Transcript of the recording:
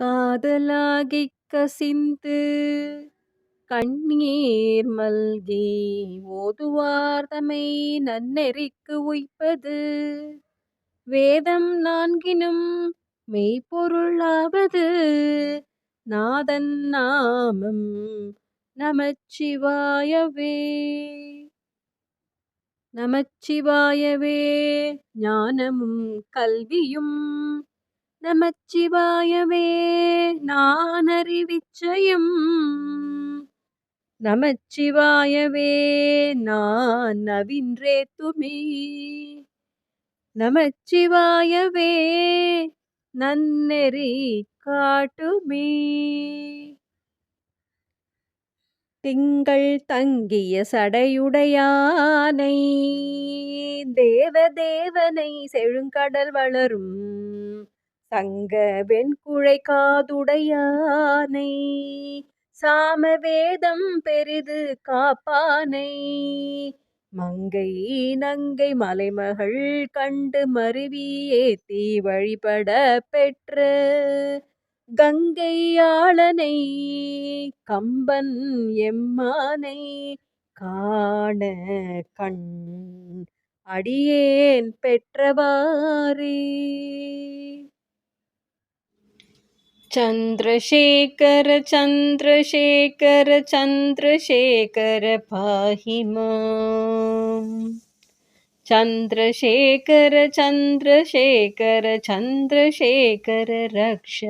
காதலாகிக் கசிந்து கண்ணீர் மல்கி ஓதுவார் தமை நன்னெறிக்கு உய்ப்பது. வேதம் நான்கினும் மெய்ப்பொருளாவது. நாதன் நாமம் நமச்சிவாயவே. நமச்சிவாயவே. ஞானமும் கல்வியும் நமச்சிவாயவே நான் அறிவிச்சயம் நமச்சிவாயவே நான் நவின்றே துமே. நமச்சிவாயவே நன்னெறி காட்டுமே. திங்கள் தங்கிய சடையுடையானை தேவதேவனை செழுங்கடல் வளரும். சங்க வெண்குழை காதுடையானை சாமவேதம் பெரிது காப்பானை. மங்கை நங்கை மலைமகள் கண்டு மருவியே தீ வழிபட பெற்ற கங்கையாளனை கம்பன் எம்மானை காண கண் அடியேன் பெற்றவாரே चन्द्रशेखर चन्द्रशेखर चन्द्रशेखर पाहि माम्। चन्द्रशेखर चन्द्रशेखर चन्द्रशेखर रक्ष